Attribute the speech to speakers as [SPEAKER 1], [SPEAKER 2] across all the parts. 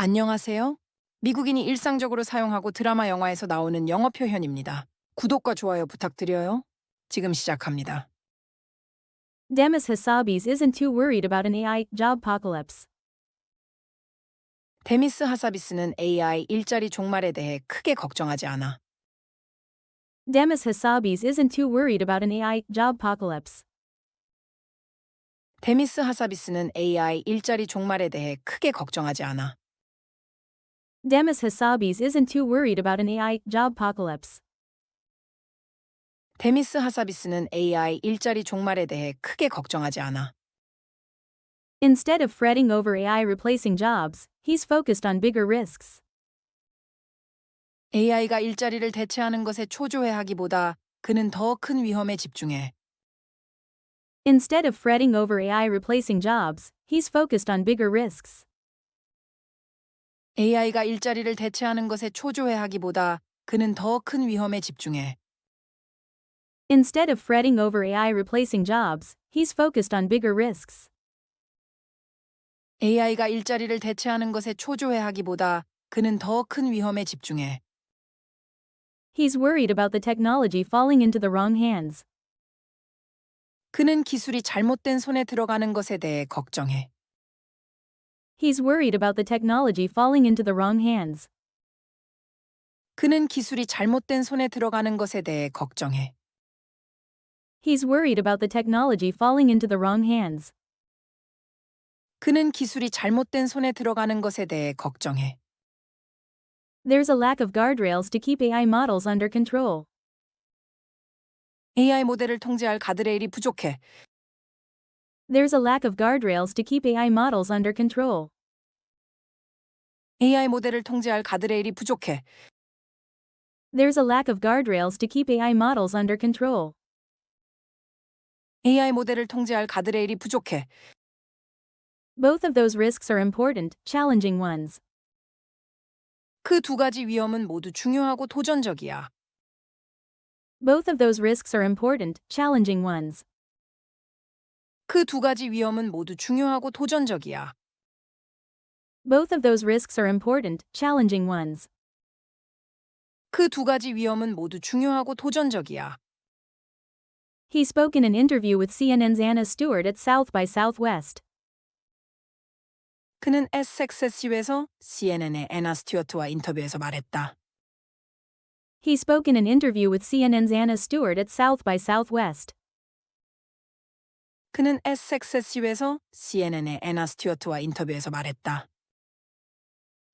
[SPEAKER 1] 안녕하세요. 미국인이 일상적으로 사용하고 드라마 영화에서 나오는 영어 표현입니다. 구독과 좋아요 부탁드려요. 지금 시작합니다.
[SPEAKER 2] Demis Hassabis isn't too worried about an AI job apocalypse.
[SPEAKER 1] 데미스 하사비스는 AI 일자리 종말에 대해 크게 걱정하지 않아.
[SPEAKER 2] Demis Hassabis isn't too worried about an AI job apocalypse.
[SPEAKER 1] 데미스 하사비스는 AI 일자리 종말에 대해 크게 걱정하지 않아.
[SPEAKER 2] Demis Hassabis isn't too worried about an AI job apocalypse.
[SPEAKER 1] 데미스 하사비스는 AI 일자리 종말에 대해 크게 걱정하지 않아.
[SPEAKER 2] Instead of fretting over AI replacing jobs, he's focused on bigger risks.
[SPEAKER 1] AI가 일자리를 대체하는 것에 초조해하기보다 그는 더 큰 위험에 집중해.
[SPEAKER 2] Instead of fretting over AI replacing jobs, he's focused on bigger risks.
[SPEAKER 1] AI가 일자리를 대체하는 것에 초조해하기보다 그는 더 큰 위험에 집중해.
[SPEAKER 2] Instead of fretting over AI replacing jobs, he's focused on bigger risks.
[SPEAKER 1] AI가 일자리를 대체하는 것에 초조해하기보다 그는 더 큰 위험에 집중해.
[SPEAKER 2] He's worried about the technology falling into the wrong hands.
[SPEAKER 1] 그는 기술이 잘못된 손에 들어가는 것에 대해 걱정해.
[SPEAKER 2] He's worried about the technology falling into the wrong hands.
[SPEAKER 1] 그는 기술이 잘못된 손에 들어가는 것에 대해 걱정해.
[SPEAKER 2] He's worried about the technology falling into the wrong hands.
[SPEAKER 1] 그는 기술이 잘못된 손에 들어가는 것에 대해 걱정해.
[SPEAKER 2] There's a lack of guardrails to keep AI models under control.
[SPEAKER 1] AI 모델을 통제할 가드레일이 부족해.
[SPEAKER 2] There's a lack of guardrails to keep AI models under control.
[SPEAKER 1] AI 모델을 통제할 가드레일이 부족해.
[SPEAKER 2] There's a lack of guardrails to keep AI models under control.
[SPEAKER 1] AI 모델을 통제할 가드레일이 부족해.
[SPEAKER 2] Both of those risks are important, challenging ones.
[SPEAKER 1] 그 두 가지 위험은 모두 중요하고 도전적이야.
[SPEAKER 2] Both of those risks are important, challenging ones.
[SPEAKER 1] 그 두 가지 위험은 모두 중요하고 도전적이야.
[SPEAKER 2] Both of those risks are important, challenging ones.
[SPEAKER 1] 그 두 가지 위험은 모두 중요하고 도전적이야.
[SPEAKER 2] He spoke in an interview with CNN's Anna Stewart at South by Southwest.
[SPEAKER 1] 그는 SXSU에서 CNN의 애나 스튜어트와 인터뷰에서 말했다.
[SPEAKER 2] He spoke in an interview with CNN's Anna Stewart at South by Southwest.
[SPEAKER 1] 그는 SXSU에서 CNN의 애나 스튜어트와 인터뷰에서 말했다.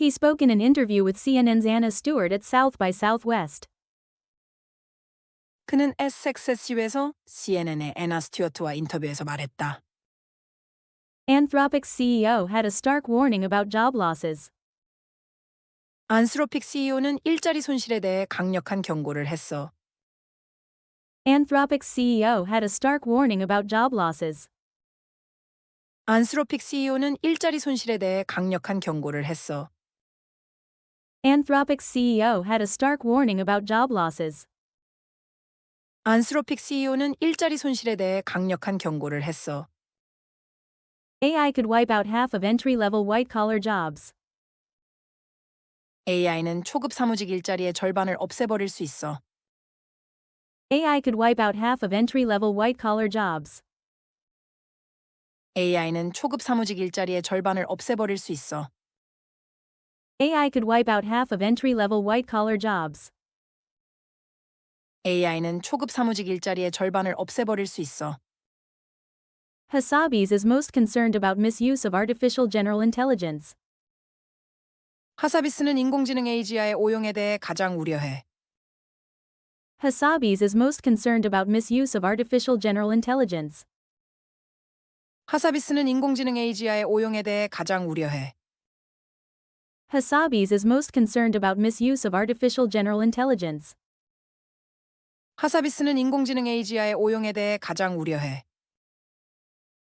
[SPEAKER 2] He spoke in an interview with CNN's Anna Stewart at South by Southwest.
[SPEAKER 1] 그는 SXSU에서 CNN의 애나 스튜어트와 인터뷰에서 말했다.
[SPEAKER 2] Anthropic's CEO had a stark warning about job losses.
[SPEAKER 1] 안스로픽 CEO는 일자리 손실에 대해 강력한 경고를 했어.
[SPEAKER 2] Anthropic's CEO had a stark warning about job losses.
[SPEAKER 1] 안스로픽 CEO는 일자리 손실에 대해 강력한 경고를 했어.
[SPEAKER 2] Anthropic's CEO had a stark warning about job losses.
[SPEAKER 1] 안스로픽 CEO는 일자리 손실에 대해 강력한 경고를 했어.
[SPEAKER 2] AI could wipe out half of entry level white collar jobs.
[SPEAKER 1] AI는 초급 사무직 일자리의 절반을 없애버릴 수 있어.
[SPEAKER 2] AI could wipe out half of entry level white collar jobs.
[SPEAKER 1] AI는 초급 사무직 일자리의 절반을 없애버릴 수 있어.
[SPEAKER 2] AI could wipe out half of entry level white collar jobs.
[SPEAKER 1] AI는 초급 사무직 일자리의 절반을 없애버릴 수 있어.
[SPEAKER 2] Hassabis is most concerned about misuse of artificial general intelligence.
[SPEAKER 1] 하사비스는 인공지능 AGI의 오용에 대해 가장 우려해.
[SPEAKER 2] Hassabis is most concerned about misuse of artificial general intelligence.
[SPEAKER 1] 하사비스는 인공지능 AGI의 오용에 대해 가장 우려해.
[SPEAKER 2] Hassabis is most concerned about misuse of artificial general intelligence.
[SPEAKER 1] 하사비스는 인공지능 AGI의 오용에 대해 가장 우려해.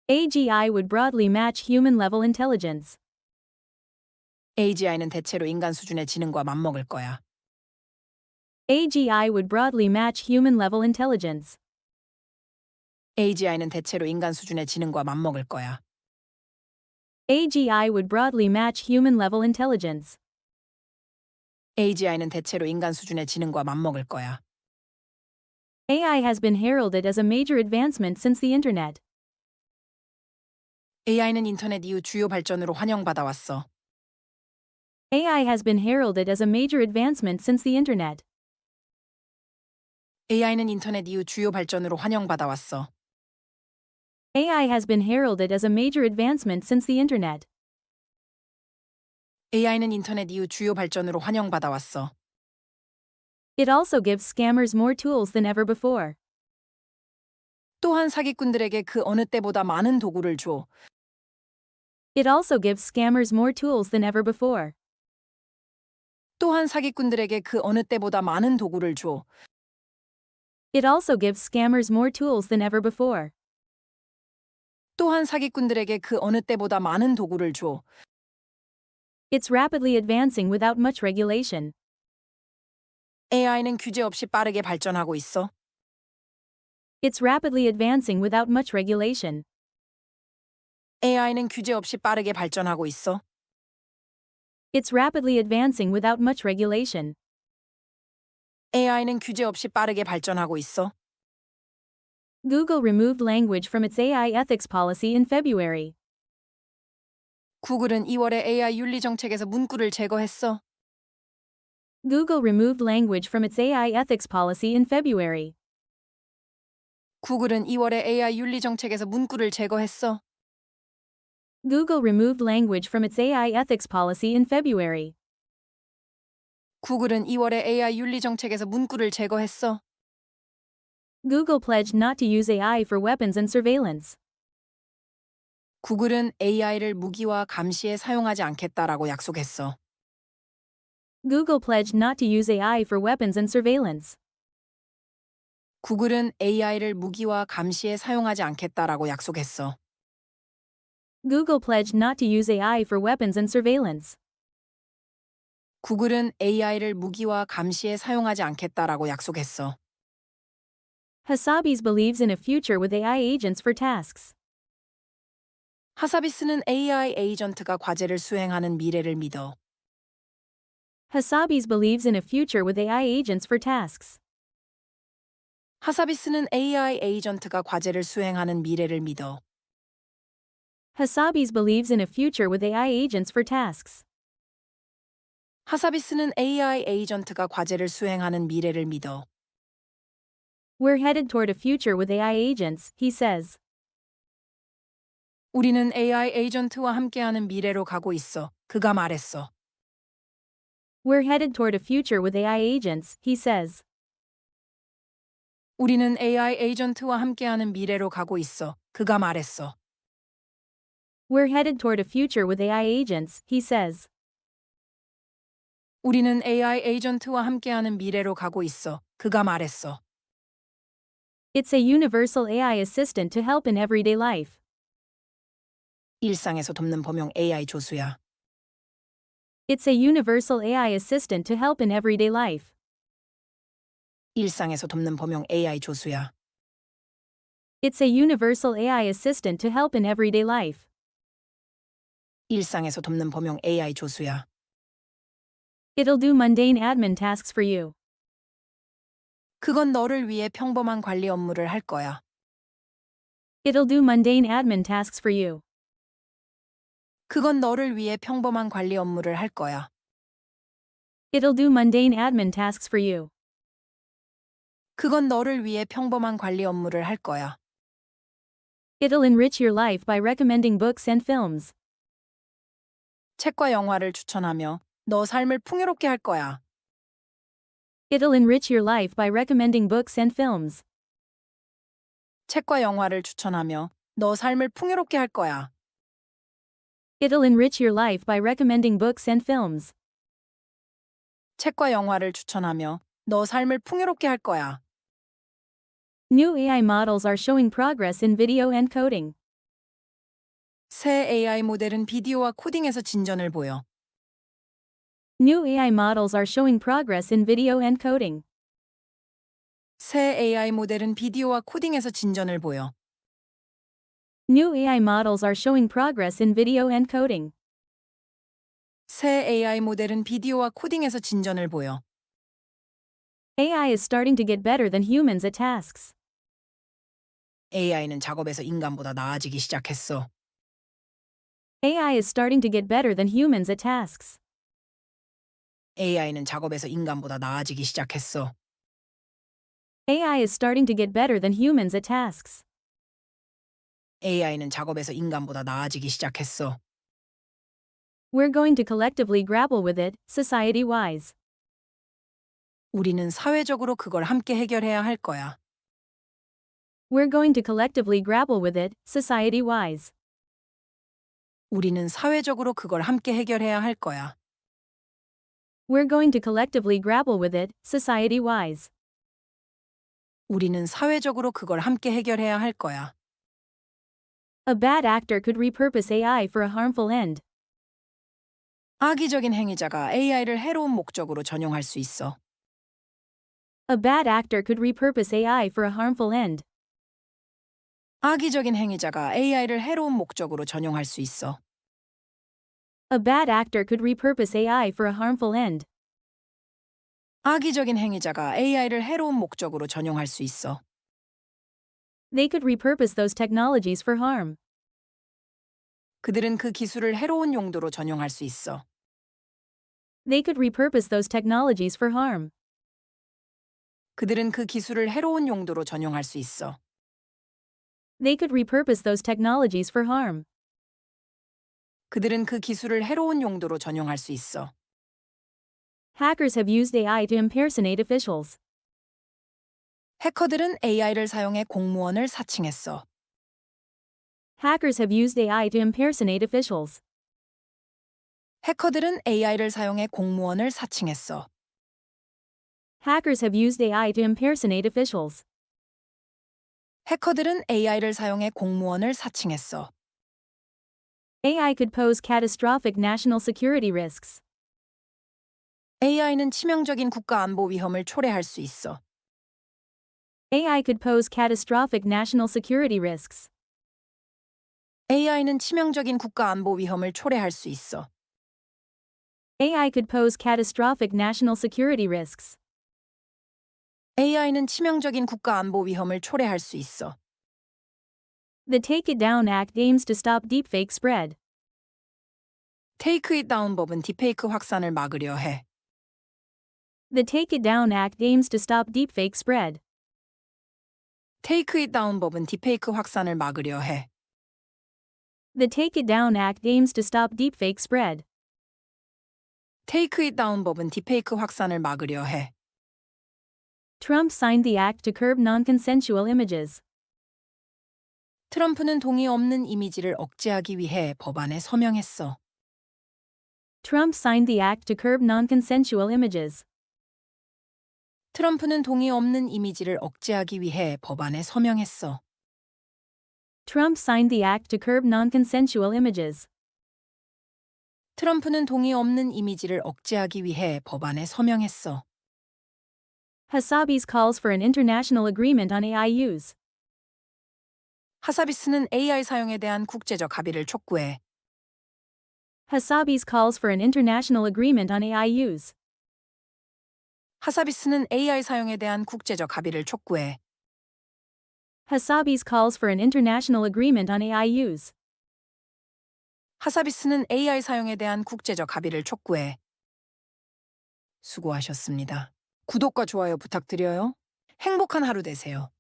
[SPEAKER 2] AGI would broadly match human level intelligence.
[SPEAKER 1] AGI는 대체로 인간 수준의 지능과 맞먹을 거야.
[SPEAKER 2] AGI would broadly match human level intelligence.
[SPEAKER 1] AGI는 대체로 인간 수준의 지능과 맞먹을 거야.
[SPEAKER 2] AGI would broadly match human level intelligence.
[SPEAKER 1] AGI는 대체로 인간 수준의 지능과 맞먹을 거야.
[SPEAKER 2] AI has been heralded as a major advancement since the internet.
[SPEAKER 1] AI는 인터넷 이후 주요 발전으로 환영받아 왔어.
[SPEAKER 2] AI has been heralded as a major advancement since the internet.
[SPEAKER 1] AI는 인터넷 이후 주요 발전으로 환영받아 왔어.
[SPEAKER 2] AI has been heralded as a major advancement since the internet.
[SPEAKER 1] AI는 인터넷 이후 주요 발전으로 환영받아 왔어.
[SPEAKER 2] It also gives scammers more tools than ever before.
[SPEAKER 1] 또한 사기꾼들에게 그 어느 때보다 많은 도구를 줘.
[SPEAKER 2] It also gives scammers more tools than ever before.
[SPEAKER 1] 또한 사기꾼들에게 그 어느 때보다 많은 도구를 줘.
[SPEAKER 2] It also gives scammers more tools than ever before.
[SPEAKER 1] 또한 사기꾼들에게 그 어느 때보다 많은 도구를 줘.
[SPEAKER 2] It's rapidly advancing without much regulation.
[SPEAKER 1] AI는 규제 없이 빠르게 발전하고 있어.
[SPEAKER 2] It's rapidly advancing without much regulation.
[SPEAKER 1] AI는 규제 없이 빠르게 발전하고 있어.
[SPEAKER 2] It's rapidly advancing without much regulation.
[SPEAKER 1] AI는 규제 없이 빠르게 발전하고 있어.
[SPEAKER 2] Google removed language from its AI ethics policy in February.
[SPEAKER 1] 구글은 2월에 AI 윤리 정책에서 문구를 제거했어.
[SPEAKER 2] Google removed language from its AI ethics policy in February.
[SPEAKER 1] 구글은 2월에 AI 윤리 정책에서 문구를 제거했어.
[SPEAKER 2] Google removed language from its AI ethics policy in February.
[SPEAKER 1] 구글은 2월에 AI 윤리 정책에서 문구를 제거했어.
[SPEAKER 2] Google pledged not to use AI for weapons and surveillance.
[SPEAKER 1] 구글은 AI를 무기와 감시에 사용하지 않겠다라고 약속했어.
[SPEAKER 2] Google pledged not to use AI for weapons and surveillance.
[SPEAKER 1] 구글은 AI를 무기와 감시에 사용하지 않겠다라고 약속했어.
[SPEAKER 2] Google pledged not to use AI for weapons and surveillance.
[SPEAKER 1] 구글은 AI를 무기와 감시에 사용하지 않겠다라고 약속했어.
[SPEAKER 2] Hassabis believes in a future with AI agents for tasks.
[SPEAKER 1] 하사비스는 AI 에이전트가 과제를 수행하는 미래를 믿어.
[SPEAKER 2] Hassabis believes in a future with AI agents for tasks.
[SPEAKER 1] 하사비스는 AI 에이전트가 과제를 수행하는 미래를 믿어.
[SPEAKER 2] Hassabis believes in a future with AI agents for tasks.
[SPEAKER 1] 하사비스는 AI 에이전트가 과제를 수행하는 미래를 믿어.
[SPEAKER 2] We're headed toward a future with AI agents, he says.
[SPEAKER 1] 우리는 AI 에이전트와 함께하는 미래로 가고 있어. 그가 말했어.
[SPEAKER 2] We're headed toward a future with AI agents, he says.
[SPEAKER 1] 우리는 AI 에이전트와 함께하는 미래로 가고 있어. 그가 말했어.
[SPEAKER 2] We're headed toward a future with AI agents, he says.
[SPEAKER 1] 우리는 AI 에이전트와 함께하는 미래로 가고 있어. 그가 말했어.
[SPEAKER 2] It's a universal AI assistant to help in everyday life.
[SPEAKER 1] 일상에서 돕는 범용 AI 조수야.
[SPEAKER 2] It's a universal AI assistant to help in everyday life.
[SPEAKER 1] 일상에서 돕는 범용 AI 조수야.
[SPEAKER 2] It's a universal AI assistant to help in everyday life.
[SPEAKER 1] 일상에서 돕는 범용 AI 조수야.
[SPEAKER 2] It'll do mundane admin tasks for you.
[SPEAKER 1] 그건 너를 위해 평범한 관리 업무를 할 거야.
[SPEAKER 2] It'll do mundane admin tasks for you.
[SPEAKER 1] 그건 너를 위해 평범한 관리 업무를 할 거야.
[SPEAKER 2] It'll do mundane admin tasks for you.
[SPEAKER 1] 그건 너를 위해 평범한 관리 업무를 할 거야.
[SPEAKER 2] It'll enrich your life by recommending books and films.
[SPEAKER 1] 책과 영화를 추천하며 너 삶을 풍요롭게 할 거야.
[SPEAKER 2] It'll enrich your life by recommending books and films.
[SPEAKER 1] 책과 영화를 추천하며 너 삶을 풍요롭게 할 거야.
[SPEAKER 2] It'll enrich your life by recommending books and films.
[SPEAKER 1] 책과 영화를 추천하며 너 삶을 풍요롭게 할 거야.
[SPEAKER 2] New AI models are showing progress in video and coding.
[SPEAKER 1] 새 AI 모델은 비디오와 코딩에서 진전을 보여.
[SPEAKER 2] New AI models are showing progress in video and coding.
[SPEAKER 1] 새 AI 모델은 비디오와 코딩에서 진전을 보여.
[SPEAKER 2] New AI models are showing progress in video encoding.
[SPEAKER 1] 새 AI 모델은 비디오와 코딩에서 진전을 보여.
[SPEAKER 2] AI is starting to get better than humans at tasks.
[SPEAKER 1] AI는 작업에서 인간보다 나아지기 시작했어.
[SPEAKER 2] AI is starting to get better than humans at tasks.
[SPEAKER 1] AI는 작업에서 인간보다 나아지기 시작했어.
[SPEAKER 2] AI is starting to get better than humans at tasks.
[SPEAKER 1] AI는 작업에서 인간보다 나아지기 시작했어.
[SPEAKER 2] We're going to collectively grapple with it, society wise.
[SPEAKER 1] 우리는 사회적으로 그걸 함께 해결해야 할 거야.
[SPEAKER 2] We're going to collectively grapple with it, society wise.
[SPEAKER 1] 우리는 사회적으로 그걸 함께 해결해야 할 거야.
[SPEAKER 2] We're going to collectively grapple with it, society wise.
[SPEAKER 1] 우리는 사회적으로 그걸 함께 해결해야 할 거야.
[SPEAKER 2] A bad actor could repurpose AI for a harmful end.
[SPEAKER 1] 악의적인 행위자가 AI를 해로운 목적으로 전용할 수 있어.
[SPEAKER 2] A bad actor could repurpose AI for a harmful end.
[SPEAKER 1] 악의적인 행위자가 AI를 해로운 목적으로 전용할 수 있어.
[SPEAKER 2] A bad actor could repurpose AI for a harmful end.
[SPEAKER 1] 악의적인 행위자가 AI를 해로운 목적으로 전용할 수 있어.
[SPEAKER 2] They could repurpose those technologies for harm.
[SPEAKER 1] 그들은 그 기술을 해로운 용도로 전용할 수 있어.
[SPEAKER 2] They could repurpose those technologies for harm.
[SPEAKER 1] 그들은 그 기술을 해로운 용도로 전용할 수 있어.
[SPEAKER 2] They could repurpose those technologies for harm.
[SPEAKER 1] 그들은 그 기술을 해로운 용도로 전용할 수 있어.
[SPEAKER 2] Hackers have used AI to impersonate officials.
[SPEAKER 1] 해커들은 AI를 사용해 공무원을 사칭했어.
[SPEAKER 2] Hackers have used AI to impersonate officials.
[SPEAKER 1] 해커들은 AI를 사용해 공무원을 사칭했어.
[SPEAKER 2] Hackers have used AI to impersonate officials.
[SPEAKER 1] 해커들은 AI를 사용해 공무원을 사칭했어.
[SPEAKER 2] AI could pose catastrophic national security risks.
[SPEAKER 1] AI는 치명적인 국가 안보 위험을 초래할 수 있어.
[SPEAKER 2] AI could pose catastrophic national security risks.
[SPEAKER 1] AI는 치명적인 국가 안보 위험을 초래할 수 있어.
[SPEAKER 2] AI could pose catastrophic national security risks.
[SPEAKER 1] AI는 치명적인 국가 안보 위험을 초래할 수 있어.
[SPEAKER 2] The Take It Down Act aims to stop deepfake spread.
[SPEAKER 1] 테이크 잇 다운 법은 딥페이크 확산을 막으려 해.
[SPEAKER 2] The Take It Down Act aims to stop deepfake spread.
[SPEAKER 1] 테이크 잇 다운 법은 딥페이크 확산을 막으려 해.
[SPEAKER 2] The Take It Down Act aims to stop deepfake spread.
[SPEAKER 1] 테이크 잇 다운 법은 딥페이크 확산을 막으려 해.
[SPEAKER 2] Trump signed the act to curb non-consensual images.
[SPEAKER 1] 트럼프는 동의 없는 이미지를 억제하기 위해 법안에 서명했어.
[SPEAKER 2] Trump signed the act to curb non-consensual images.
[SPEAKER 1] 트럼프는 동의 없는 이미지를 억제하기 위해 법안에 서명했어.
[SPEAKER 2] Trump signed the act to curb non-consensual images.
[SPEAKER 1] 트럼프는 동의 없는 이미지를 억제하기 위해 법안에 서명했어.
[SPEAKER 2] Hasabi's calls for an international agreement on AI use.
[SPEAKER 1] 하사비스는 AI 사용에 대한 국제적 합의를 촉구해.
[SPEAKER 2] Hasabi's calls for an international agreement on AI use.
[SPEAKER 1] 하사비스는 AI 사용에 대한 국제적 합의를 촉구해.
[SPEAKER 2] Hasabi's calls for an international agreement on AI use.
[SPEAKER 1] 하사비스는 AI 사용에 대한 국제적 합의를 촉구해. 수고하셨습니다. 구독과 좋아요 부탁드려요. 행복한 하루 되세요.